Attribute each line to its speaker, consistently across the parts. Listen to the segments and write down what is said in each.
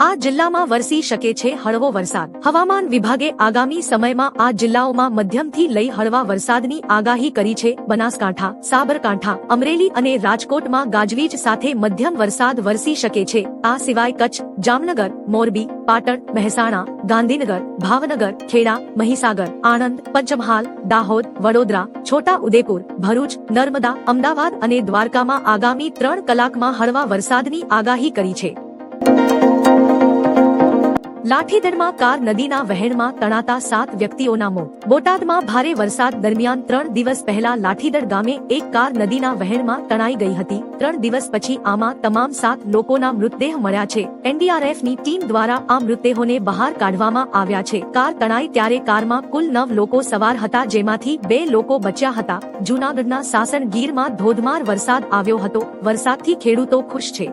Speaker 1: આ જિલ્લામાં વરસી શકે છે હળવો વરસાદ. હવામાન વિભાગે આગામી સમયમાં આ જિલ્લાઓમાં મધ્યમથી લઈ હળવા વરસાદની આગાહી કરી છે. બનાસકાંઠા, સાબરકાંઠા, અમરેલી અને રાજકોટમાં ગાજવીજ સાથે મધ્યમ વરસાદ વરસી શકે છે. આ સિવાય કચ્છ, જામનગર, મોરબી, પાટણ, મહેસાણા, ગાંધીનગર, ભાવનગર, ખેડા, મહીસાગર, આણંદ, પંચમહાલ, દાહોદ, વડોદરા, છોટા ઉદેપુર, ભરૂચ, નર્મદા, અમદાવાદ અને દ્વારકામાં આગામી ત્રણ કલાકમાં હળવા વરસાદની આગાહી કરી છે. લાઠીદરમાં કાર નદીના વહેણમાં તણાતા સાત વ્યક્તિઓના મોત. બોટાદમાં ભારે વરસાદ દરમિયાન ત્રણ દિવસ પહેલા લાઠીદળ ગામે એક કાર નદીના વહેણમાં તણાઈ ગઈ હતી. ત્રણ દિવસ પછી આમાં તમામ સાત લોકોના મૃતદેહ મળ્યા છે. એનડીઆરએફની ટીમ દ્વારા આ મૃતદેહોને બહાર કાઢવામાં આવ્યા છે. કાર તણાઈ ત્યારે કારમાં કુલ નવ લોકો સવાર હતા, જેમાંથી બે લોકો બચ્યા હતા. જૂનાગઢના સાસણ ગીરમાં ધોધમાર વરસાદ આવ્યો હતો. વરસાદથી ખેડૂતો ખુશ છે.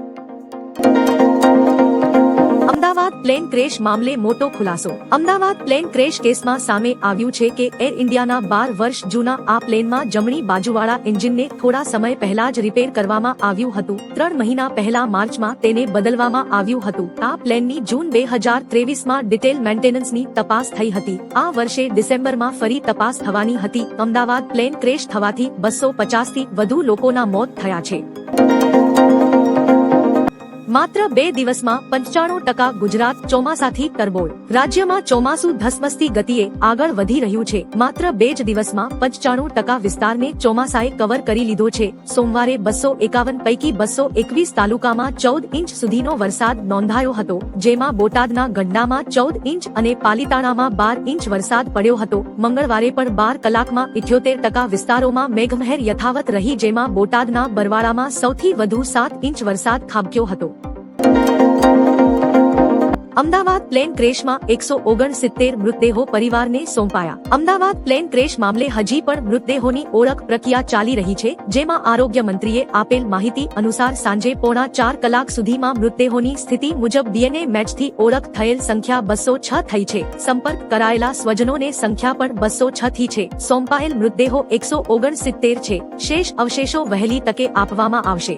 Speaker 1: અમદાવાદ પ્લેન ક્રેશ મામલે મોટો ખુલાસો. અમદાવાદ પ્લેન ક્રેશ કેસમાં સામે આવ્યું છે કે એર ઇન્ડિયાના બાર વર્ષ જૂના આ પ્લેનમાં જમણી બાજુવાળા એન્જિનને થોડા સમય પહેલા જ રિપેર કરવામાં આવ્યું હતું. ત્રણ મહિના પહેલા માર્ચમાં તેને બદલવામાં આવ્યું હતું. આ પ્લેનની જૂન બે હજાર ત્રેવીસમાં ડિટેલ મેન્ટેનન્સની તપાસ થઈ હતી. આ વર્ષે ડિસેમ્બરમાં ફરી તપાસ થવાની હતી. અમદાવાદ પ્લેન ક્રેશ થવાથી બસો પચાસથી વધુ લોકોના મોત થયા છે. માત્ર બે દિવસમાં પંચાણું ટકા ગુજરાત ચોમાસાથી તરબોળ. રાજ્યમાં ચોમાસું ધસમસતી ગતિએ આગળ વધી રહ્યું છે. માત્ર બે જ દિવસમાં પંચાણું ટકા વિસ્તારને ચોમાસાએ કવર કરી લીધો છે. સોમવારે બસો એકાવન પૈકી બસો એકવીસ તાલુકામાં ચૌદ ઇંચ સુધીનો વરસાદ નોંધાયો હતો, જેમાં બોટાદના ગંડામાં ચૌદ ઇંચ અને પાલીતાણામાં બાર ઇંચ વરસાદ પડ્યો હતો. મંગળવારે પણ બાર કલાકમાં ઇઠ્યોતેર ટકા વિસ્તારોમાં મેઘમહેર યથાવત રહી, જેમાં બોટાદના બરવાળામાં સૌથી વધુ સાત ઇંચ વરસાદ ખાબક્યો હતો. અમદાવાદ પ્લેન ક્રેશમાં એકસો ઓગણસિત્તેર મૃતદેહો પરિવારને સોંપાયા. અમદાવાદ પ્લેન ક્રેશ મામલે હજી પણ મૃતદેહોની ઓળખ પ્રક્રિયા ચાલી રહી છે, જેમાં આરોગ્ય મંત્રીએ આપેલ માહિતી અનુસાર સાંજે પોણા ચાર કલાક સુધીમાં મૃતદેહોની સ્થિતિ મુજબ ડીએનએ મેચથી ઓળખ થયેલ સંખ્યા બસો છ થઈ છે. સંપર્ક કરાયેલા સ્વજનોને સંખ્યા પણ બસો છ થી છે. સોંપાયેલ મૃતદેહો એકસો ઓગણસિત્તેર છે. શેષ અવશેષો વહેલી તકે આપવામાં આવશે.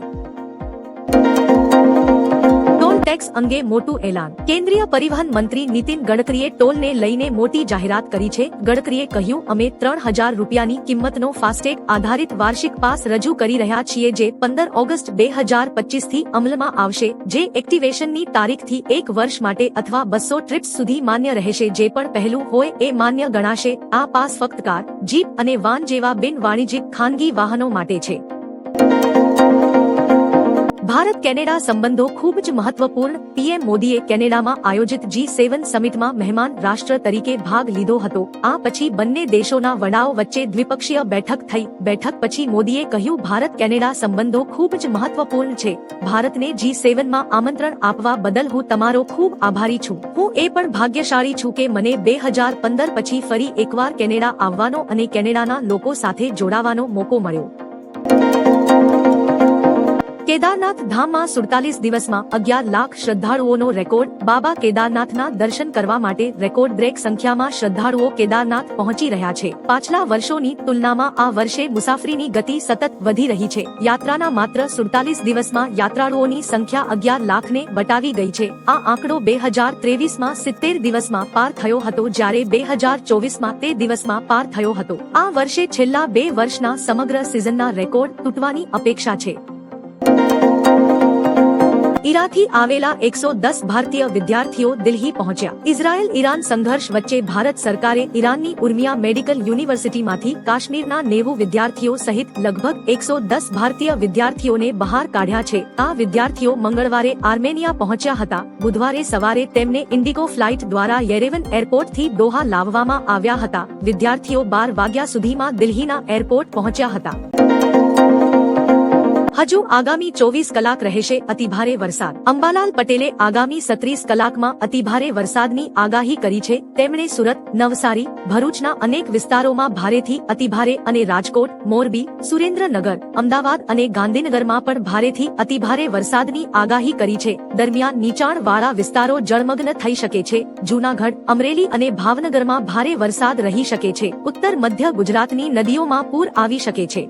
Speaker 1: ટેક્સ અંગે મોટું એલાન. કેન્દ્રીય પરિવહન મંત્રી નીતિન ગડકરીએ ટોલને લઈને મોટી જાહેરાત કરી છે. ગડકરીએ કહ્યું, અમે ત્રણ હજાર રૂપિયાની કિંમતનો ફાસ્ટેગ આધારિત વાર્ષિક પાસ રજૂ કરી રહ્યા છીએ જે પંદર ઓગસ્ટ બે હજાર પચીસથી અમલમાં આવશે, જે એક્ટિવેશનની તારીખથી એક વર્ષ માટે અથવા બસો ટ્રીપ્સ સુધી માન્ય રહેશે. જે પણ પહેલું હોય એ માન્ય ગણાશે. આ પાસ ફક્ત કાર, જીપ અને વાન જેવા બિન વાણિજ્યિક ખાનગી વાહનો માટે છે. ભારત કેનેડા સંબંધો ખૂબ જ મહત્વપૂર્ણ. પીએમ મોદીએ કેનેડામાં આયોજિત જી સેવન સમિટમાં મહેમાન રાષ્ટ્ર તરીકે ભાગ લીધો હતો. આ પછી બંને દેશોના વડાઓ વચ્ચે દ્વિપક્ષીય બેઠક થઈ. બેઠક પછી મોદીએ કહ્યું, ભારત કેનેડા સંબંધો ખૂબ જ મહત્વપૂર્ણ છે. ભારતને જી સેવનમાં આમંત્રણ આપવા બદલ હું તમારો ખૂબ આભારી છું. હું એ પણ ભાગ્યશાળી છું કે મને બે હજાર પંદર પછી ફરી એકવાર કેનેડા આવવાનો અને કેનેડાના લોકો સાથે જોડાવાનો મોકો મળ્યો. કેદારનાથ ધામમાં સુડતાલીસ દિવસમાં અગિયાર લાખ શ્રદ્ધાળુઓનો રેકોર્ડ, બાબા કેદારનાથના દર્શન કરવા માટે રેકોર્ડ બ્રેક સંખ્યામાં શ્રદ્ધાળુઓ કેદારનાથ પહોંચી રહ્યા છે. પાછલા વર્ષોની તુલનામાં આ વર્ષે મુસાફરીની ગતિ સતત વધી રહી છે. યાત્રાના માત્ર સુડતાલીસ દિવસમાં યાત્રાળુઓની સંખ્યા અગિયાર લાખને વટાવી ગઈ છે. આ આંકડો બે હજાર ત્રેવીસમાં સિત્તેર દિવસમાં પાર થયો હતો જ્યારે બે હજાર ચોવીસમાં તે દિવસમાં પાર થયો હતો. આ વર્ષે છેલ્લા બે વર્ષના સમગ્ર સિઝનના રેકોર્ડ તૂટવાની અપેક્ષા છે. ઈરાનથી આવેલા એકસો દસ ભારતીય વિદ્યાર્થીઓ દિલ્હી પહોંચ્યા. ઇઝરાયલ ઈરાન સંઘર્ષ વચ્ચે ભારત સરકારે ઈરાનની ઉર્મિયા મેડિકલ યુનિવર્સિટીમાંથી કાશ્મીરના નેવું વિદ્યાર્થીઓ સહિત લગભગ એકસો દસ ભારતીય વિદ્યાર્થીઓને બહાર કાઢ્યા છે. આ વિદ્યાર્થીઓ મંગળવારે આર્મેનિયા પહોંચ્યા હતા. બુધવારે સવારે તેમને ઇન્ડિગો ફ્લાઇટ દ્વારા યેરેવન એરપોર્ટથી દોહા લાવવામાં આવ્યા હતા. વિદ્યાર્થીઓ બાર વાગ્યા સુધીમાં દિલ્હીના એરપોર્ટ પહોંચ્યા હતા. હજુ આગામી ચોવીસ કલાક રહેશે અતિભારે વરસાદ. અંબાલાલ પટેલે આગામી સત્રીસ કલાકમાં અતિભારે વરસાદની આગાહી કરી છે. તેમણે સુરત, નવસારી, ભરૂચના અનેક વિસ્તારોમાં ભારેથી અતિભારે અને રાજકોટ, મોરબી, સુરેન્દ્રનગર, અમદાવાદ અને ગાંધીનગરમાં પણ ભારેથી અતિભારે વરસાદની આગાહી કરી છે. દરમિયાન નીચાણવાળા વિસ્તારો જળમગ્ન થઈ શકે છે. જૂનાગઢ, અમરેલી અને ભાવનગરમાં ભારે વરસાદ રહી શકે છે. ઉત્તર મધ્ય ગુજરાતની નદીઓમાં પૂર આવી શકે છે.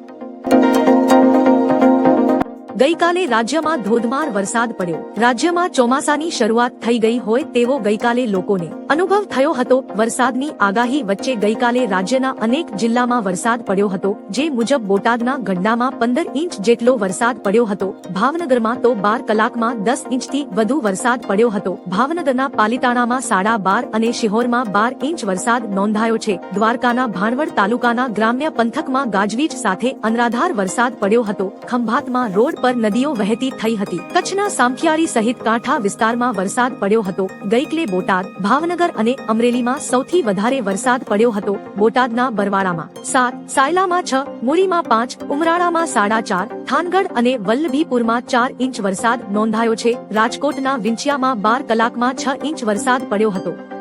Speaker 1: ગઈકાલે રાજ્યમાં ધોધમાર વરસાદ પડ્યો. રાજ્યમાં ચોમાસાની શરૂઆત થઈ ગઈ હોય તેવો ગઈકાલે લોકોને અનુભવ થયો હતો. વરસાદની આગાહી વચ્ચે ગઈકાલે રાજ્યના અનેક જિલ્લામાં વરસાદ પડ્યો હતો, જે મુજબ બોટાદના ગંડામાં પંદર ઇંચ જેટલો વરસાદ પડ્યો હતો. ભાવનગરમાં તો બાર કલાકમાં દસ ઇંચથી વધુ વરસાદ પડ્યો હતો. ભાવનગરના પાલિતાણામાં સાડા બાર અને શિહોરમાં બાર ઇંચ વરસાદ નોંધાયો છે. દ્વારકાના ભાણવડ તાલુકાના ગ્રામ્ય પંથકમાં ગાજવીજ સાથે અનરાધાર વરસાદ પડ્યો હતો. ખંભાતમાં રોડ પર નદીઓ વહેતી થઈ હતી. કચ્છના સામખિયાળી સહિત કાંઠા વિસ્તારમાં વરસાદ પડ્યો હતો. ગઈકલે બોટાદ, ભાવનગર અને અમરેલીમાં સૌથી વધારે વરસાદ પડ્યો હતો બોટાદના બરવાડામાં સાત, સાયલામાં છ મુરીમાં પાંચ, ઉમરાળામાં સાડા ચાર, થાનગઢ અને વલ્લભીપુરમાં ચાર ઇંચ વરસાદ નોંધાયો છે. રાજકોટના વિંછિયામાં બાર કલાકમાં છ ઇંચ વરસાદ પડ્યો હતો.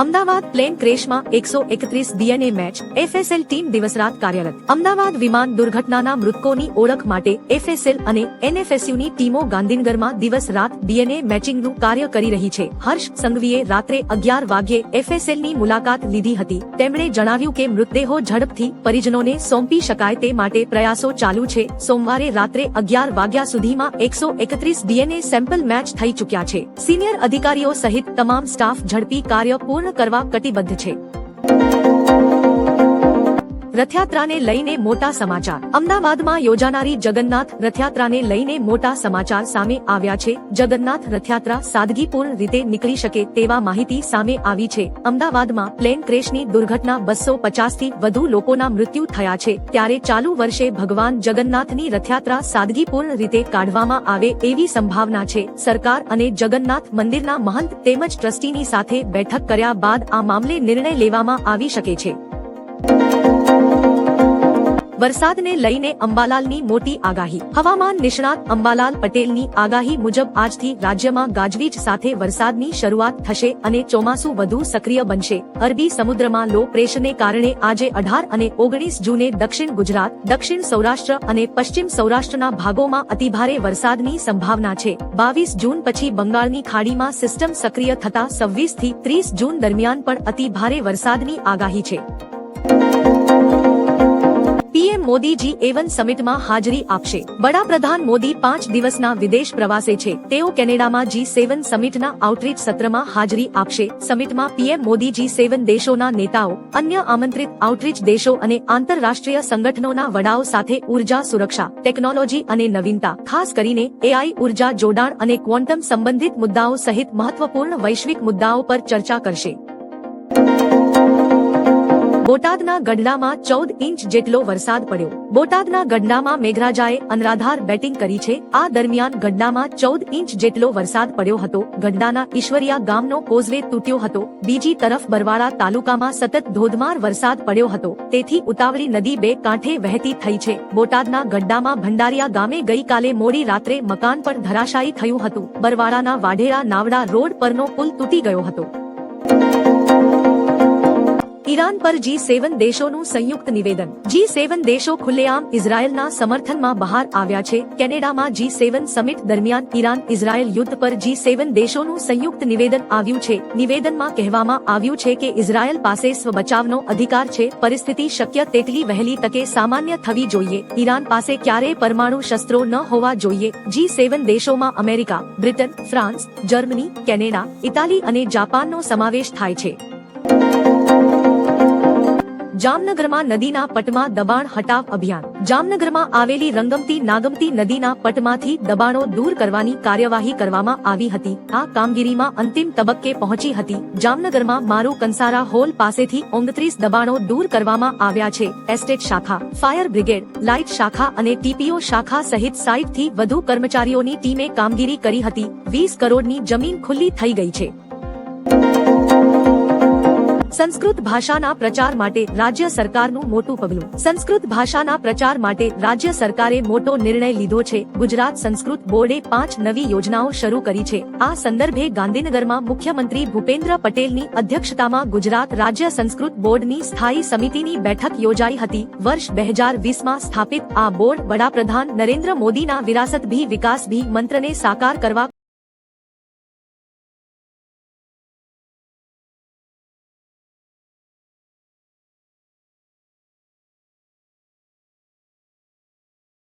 Speaker 1: અમદાવાદ પ્લેન ક્રેશમાં એકસો એકત્રીસ ડીએનએ મેચ, એફએસએલ ટીમ દિવસ રાત કાર્યરત. અમદાવાદ વિમાન દુર્ઘટનાના મૃતકોની ઓળખ માટે એફએસએલ અને એનએફએસયુની ટીમો ગાંધીનગરમાં દિવસ રાત ડીએનએ મેચિંગનું કાર્ય કરી રહી છે. હર્ષ સંઘવીએ રાત્રે અગિયાર વાગ્યે એફએસએલની મુલાકાત લીધી હતી. તેમણે જણાવ્યું કે મૃતદેહો ઝડપથી પરિજનોને સોંપી શકાય તે માટે પ્રયાસો ચાલુ છે. સોમવારે રાત્રે અગિયાર વાગ્યા સુધીમાં એકસો એકત્રીસ ડીએનએ સેમ્પલ મેચ થઈ ચૂક્યા છે. સિનિયર અધિકારીઓ સહિત તમામ સ્ટાફ ઝડપી કાર્ય પૂર્ણ કરવા કટિબદ્ધ છે. રથયાત્રાને લઈને મોટા સમાચાર. અમદાવાદમાં યોજાનારી જગન્નાથ રથયાત્રાને લઈને મોટા સમાચાર સામે આવ્યા છે. જગન્નાથ રથયાત્રા સાદગીપૂર્ણ રીતે નીકળી શકે તેવા માહિતી સામે આવી છે. અમદાવાદમાં પ્લેન ક્રેશની દુર્ઘટના બસો પચાસથી વધુ લોકોના મૃત્યુ થયા છે. ત્યારે ચાલુ વર્ષે ભગવાન જગન્નાથની રથયાત્રા સાદગીપૂર્ણ રીતે કાઢવામાં આવે એવી સંભાવના છે. સરકાર અને જગન્નાથ મંદિરના મહંત તેમજ ટ્રસ્ટીની સાથે બેઠક કર્યા બાદ આ મામલે નિર્ણય લેવામાં આવી શકે છે. વરસાદને લઈને અંબાલાલની મોટી આગાહી. હવામાન નિષ્ણાત અંબાલાલ પટેલની આગાહી મુજબ આજથી રાજ્યમાં ગાજવીજ સાથે વરસાદની શરૂઆત થશે અને ચોમાસું વધુ સક્રિય બનશે. અરબી સમુદ્રમાં લો પ્રેશરને કારણે આજે અઢાર અને ઓગણીસ જૂને દક્ષિણ ગુજરાત, દક્ષિણ સૌરાષ્ટ્ર અને પશ્ચિમ સૌરાષ્ટ્રના ભાગોમાં અતિભારે વરસાદની સંભાવના છે. બાવીસ જૂન પછી બંગાળની ખાડીમાં સિસ્ટમ સક્રિય થતા સવ્વીસથી ત્રીસ જૂન દરમિયાન પણ અતિભારે વરસાદની આગાહી છે. પીએમ મોદી જી એવન સમિટમાં હાજરી આપશે. વડાપ્રધાન મોદી પાંચ દિવસના વિદેશ પ્રવાસે છે. તેઓ કેનેડામાં જી સેવન સમિટના આઉટરીચ સત્રમાં હાજરી આપશે. સમિટમાં પીએમ મોદી જી સેવન દેશોના નેતાઓ, અન્ય આમંત્રિત આઉટરીચ દેશો અને આંતરરાષ્ટ્રીય સંગઠનોના વડાઓ સાથે ઊર્જા સુરક્ષા ટેકનોલોજી અને નવીનતા, ખાસ કરીને એઆઈ ઊર્જા જોડાણ અને ક્વોન્ટમ સંબંધિત મુદ્દાઓ સહિત મહત્વપૂર્ણ વૈશ્વિક મુદ્દાઓ પર ચર્ચા કરશે. બોટાદના ગઢડામાં ચૌદ ઇંચ જેટલો વરસાદ પડ્યો. બોટાદના ગઢડામાં મેઘરાજાએ અનરાધાર બેટિંગ કરી છે. આ દરમિયાન ગઢડામાં ચૌદ ઇંચ જેટલો વરસાદ પડ્યો હતો. ગઢડાના ઈશ્વરિયા ગામનો કોઝવે તૂટ્યો હતો. બીજી તરફ બરવાળા તાલુકામાં સતત ધોધમાર વરસાદ પડ્યો હતો. તેથી ઉતાવળી નદી બે કાંઠે વહેતી થઈ છે. બોટાદના ગઢડામાં ભંડારિયા ગામે ગઈકાલે મોડી રાત્રે મકાન પણ ધરાશાયી થયું હતું. બરવાળાના વાઢેરા નાવડા રોડ પરનો પુલ તૂટી ગયો હતો. ઈરાન પર જી સેવન દેશોનું સંયુક્ત નિવેદન. જી સેવન દેશો ખુલ્લેઆમ ઇઝરાયલના સમર્થનમાં બહાર આવ્યા છે. કેનેડામાં જી સેવન સમિટ દરમિયાન ઈરાન ઇઝરાયલ યુદ્ધ પર જી સેવન દેશોનું સંયુક્ત નિવેદન આવ્યું છે. નિવેદનમાં કહેવામાં આવ્યું છે કે ઇઝરાયલ પાસે સ્વબચાવનો અધિકાર છે. પરિસ્થિતિ શક્ય તેટલી વહેલી તકે સામાન્ય થવી જોઈએ. ઈરાન પાસે ક્યારેય પરમાણુ શસ્ત્રો ન હોવા જોઈએ. જી સેવન દેશોમાં America, Britain, France, Germany, Canada, Italy અને જાપાનનો સમાવેશ થાય છે. જામનગરમાં નદીના પટમાં દબાણ હટાવ અભિયાન. જામનગરમાં આવેલી રંગમતી નાગમતી નદીના પટમાંથી દબાણો દૂર કરવાની કાર્યવાહી કરવામાં આવી હતી. આ કામગીરીમાં અંતિમ તબક્કે પહોંચી હતી. જામનગરમાં મારું કંસારા હોલ પાસેથી ઓગણત્રીસ દબાણો દૂર કરવામાં આવ્યા છે. એસ્ટેટ શાખા, ફાયર બ્રિગેડ, લાઇટ શાખા અને ટીપીઓ શાખા સહિત સાઇટથી વધુ કર્મચારીઓની ટીમે કામગીરી કરી હતી. વીસ કરોડની જમીન ખુલ્લી થઈ ગઈ છે. સંસ્કૃત ભાષાના પ્રચાર માટે રાજ્ય સરકારનું મોટું પગલું. સંસ્કૃત ભાષાના પ્રચાર માટે રાજ્ય સરકારે મોટો નિર્ણય લીધો છે. ગુજરાત સંસ્કૃત બોર્ડે પાંચ નવી યોજનાઓ શરૂ કરી છે. આ સંદર્ભે ગાંધીનગરમાં મુખ્યમંત્રી ભૂપેન્દ્ર પટેલની અધ્યક્ષતામાં ગુજરાત રાજ્ય સંસ્કૃત બોર્ડની સ્થાયી સમિતિની બેઠક યોજાઈ હતી. વર્ષ બે હજાર વીસમાં સ્થાપિત આ બોર્ડ વડાપ્રધાન નરેન્દ્ર મોદીના વિરાસત ભી વિકાસ ભી મંત્રને સાકાર કરવા